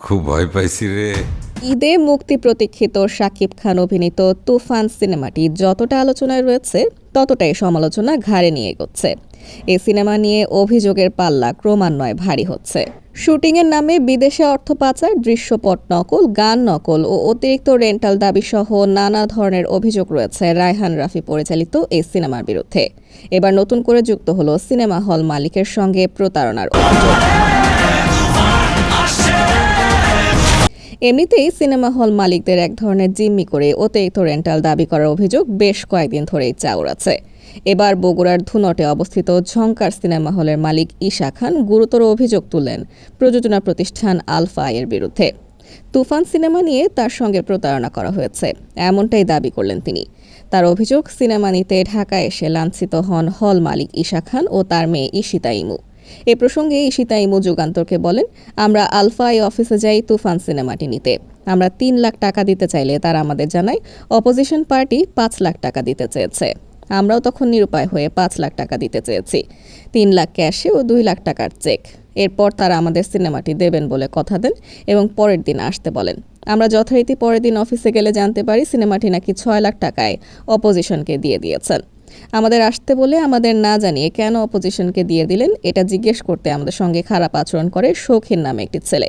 খুব ভয় পাইছি রে। ঈদে মুক্তি প্রতীক্ষিত শাকিব খান অভিনীত তুফান সিনেমাটি যতটা আলোচনায় রয়েছে, ততটাই সমালোচনা ঘাড়ে নিয়ে এগোচ্ছে। এই সিনেমা নিয়ে অভিযোগের পাল্লা ক্রমান্বয়ে ভারী হচ্ছে। শুটিংয়ের নামে বিদেশে অর্থ পাচার, দৃশ্যপট নকল, গান নকল ও অতিরিক্ত রেন্টাল দাবি সহ নানা ধরনের অভিযোগ রয়েছে রায়হান রাফি পরিচালিত এই সিনেমার বিরুদ্ধে। এবার নতুন করে যুক্ত হলো সিনেমা হল মালিকের সঙ্গে প্রতারণার অভিযোগ। এমনিতেই সিনেমা হল মালিকদের এক ধরনের জিম্মি করে অতিরিক্ত রেন্টাল দাবি করার অভিযোগ বেশ কয়েকদিন ধরেই চাউরাচ্ছে এবার বগুড়ার ধুনটে অবস্থিত ঝংকার সিনেমা হলের মালিক ঈশা খান গুরুতর অভিযোগ তুললেন প্রযোজনা প্রতিষ্ঠান আলফা এর বিরুদ্ধে। তুফান সিনেমা নিয়ে তার সঙ্গে প্রতারণা করা হয়েছে, এমনটাই দাবি করলেন তিনি। তার অভিযোগ, সিনেমা নিতে ঢাকায় এসে লাঞ্ছিত হন হল মালিক ঈশা খান ও তার মেয়ে ঈশিতা ইমু। এ প্রসঙ্গে ঈশিতা ইমু যুগান্তরকে বলেন, আমরা আলফা এই অফিসে যাই তুফান সিনেমাটি নিতে। আমরা তিন লাখ টাকা দিতে চাইলে তারা আমাদের জানায়, অপোজিশন পার্টি পাঁচ লাখ টাকা দিতে চেয়েছে। আমরাও তখন নিরুপায় হয়ে পাঁচ লাখ টাকা দিতে চেয়েছি। তিন লাখ ক্যাশে ও দুই লাখ টাকার চেক। এরপর তারা আমাদের সিনেমাটি দেবেন বলে কথা দেন এবং পরের দিন আসতে বলেন। আমরা যথারীতি পরের দিন অফিসে গেলে জানতে পারি সিনেমাটি নাকি ছয় লাখ টাকায় অপোজিশনকে দিয়ে দিয়েছেন। আমাদের আসতে বলে আমাদের না জানিয়ে কেন অপোজিশনকে দিয়ে দিলেন, এটা জিজ্ঞেস করতে আমাদের সঙ্গে খারাপ আচরণ করে শৌখিন নামে একটি ছেলে।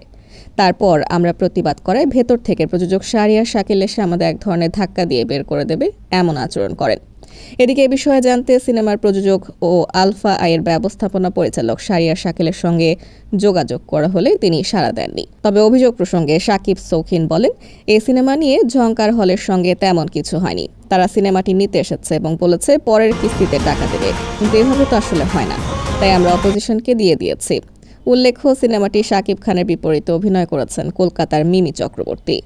তারপর আমরা প্রতিবাদ করায় ভেতর থেকে। প্রযোজক শারিয়ার শাকিল এসে আমাদের এক ধরনের ধাক্কা দিয়ে বের করে দেবে এমন আচরণ করেন। এদিকে এ বিষয়ে জানতে সিনেমার প্রযোজক ও আলফা আয়ের ব্যবস্থাপনা পরিচালক শারিয়ার শাকিলের সঙ্গে যোগাযোগ করা হলে তিনি সাড়া দেননি। তবে অভিযোগ প্রসঙ্গে সাকিব সৌখিন বলেন এই সিনেমা নিয়ে ঝঙ্কার হলের সঙ্গে তেমন কিছু হয়নি। তারা সিনেমাটি নিতে এসেছে এবং বলেছে, পরের কিস্তিতে টাকা দেবে। কিন্তু এভাবে তো আসলে হয় না। তাই আমরা অপোজিশনকে দিয়ে দিয়েছি। উল্লেখ্য সিনেমাটি শাকিব খানের বিপরীতে অভিনয় করেছেন কলকাতার মিমি চক্রবর্তী।